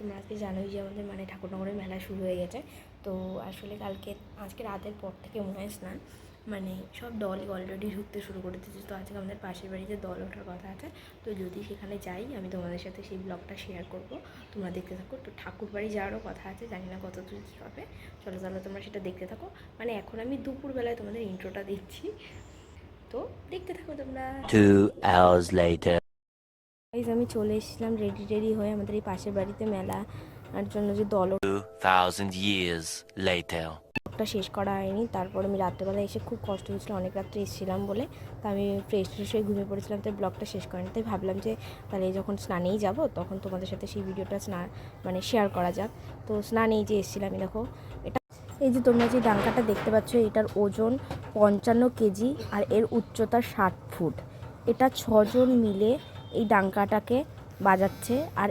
তোমরা আজকে জানোই যে আমাদের মানে ঠাকুরনগরের মেলা শুরু হয়ে গেছে। তো আসলে কালকে, আজকে রাতের পর থেকে মনে হয় স্নান মানে সব দলই অলরেডি ঢুকতে শুরু করে দিয়েছে। তো আজকে আমাদের পাশের বাড়িতে দল ওঠার কথা আছে। তো যদি সেখানে যাই, আমি তোমাদের সাথে সেই ব্লগটা শেয়ার করব। তোমরা দেখতে থাকো। তো ঠাকুর বাড়ি যাওয়ারও কথা আছে, জানি না কত দূর কী হবে। চলো তাহলে তোমরা সেটা দেখতে থাকো। মানে এখন আমি দুপুরবেলায় তোমাদের ইন্ট্রোটা দিচ্ছি। তো দেখতে থাকো তোমরা. গাইজ আমি চলে এসেছিলাম রেডি রেডি হয়ে আমাদের এই পাশের বাড়িতে মেলা আর জন্য যে দল. ওটা শেষ করা হয়নি তারপর আমি রাত্রেবেলা এসে খুব কষ্ট হয়েছিল অনেক রাত্রে এসেছিলাম বলে। তা আমি ফ্রেশ ফ্রেশ হয়ে ঘুমিয়ে পড়েছিলাম তাই ব্লগটা শেষ করিনি। তাই ভাবলাম যে তাহলে যখন স্নানেই যাব তখন তোমাদের সাথে সেই ভিডিওটা স্নান মানে শেয়ার করা যাক। তো স্নানেই যে এসেছিলাম দেখো এটা এই যে তোমরা যে ডাঙ্কাটা দেখতে পাচ্ছ এটার ওজন পঞ্চান্ন কেজি আর এর উচ্চতা ষাট ফুট। এটা ছজন মিলে এই ডাঙ্কাটাকে বাজাচ্ছে আর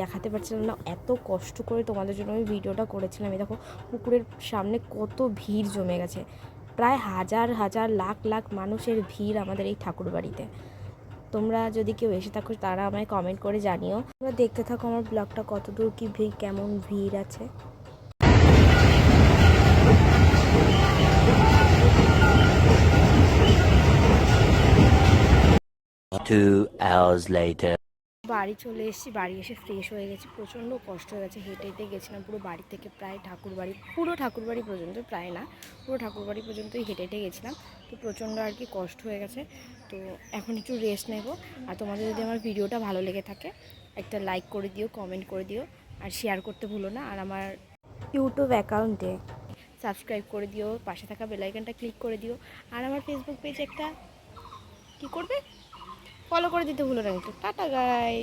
দেখাতে পারছিলাম না, এত কষ্ট করে তোমাদের জন্য আমি ভিডিওটা করেছিলাম। এই দেখো, পুকুরের সামনে কত ভিড় জমে গেছে। প্রায় হাজার হাজার, লাখ লাখ মানুষের ভিড় আমাদের এই ঠাকুর বাড়িতে তোমরা যদি কেউ এসে থাকো, তারা আমায় কমেন্ট করে জানিও। তোমরা দেখতে থাকো আমার ব্লগটা কত দূর কি ভিড়, কেমন ভিড় আছে। Two. বাড়ি চলে এসেছি, বাড়ি এসে ফ্রেশ হয়ে গেছি, প্রচণ্ড কষ্ট হয়ে গেছে হেঁটে হেঁটে গেছিলাম, পুরো বাড়ি থেকে প্রায় ঠাকুর বাড়ি, পুরো ঠাকুর বাড়ি পর্যন্ত, প্রায় না, পুরো ঠাকুর বাড়ি পর্যন্তই হেঁটে হেঁটে গেছিলাম, তো প্রচণ্ড আর কি কষ্ট হয়ে গেছে, তো এখন একটু রেস্ট নেব, আর তোমাদের যদি আমার ভিডিওটা ভালো লেগে থাকে, একটা লাইক করে দিও কমেন্ট করে দিও, আর শেয়ার করতে ভুলো না, আর আমার ইউটিউব অ্যাকাউন্টে সাবস্ক্রাইব করে দিও, পাশে থাকা বেলাইকনটা ক্লিক করে দিও, আর আমার ফেসবুক পেজ একটা, কি করবে ফলো করে দিতে ভুলো না কিন্তু। টাটা গাই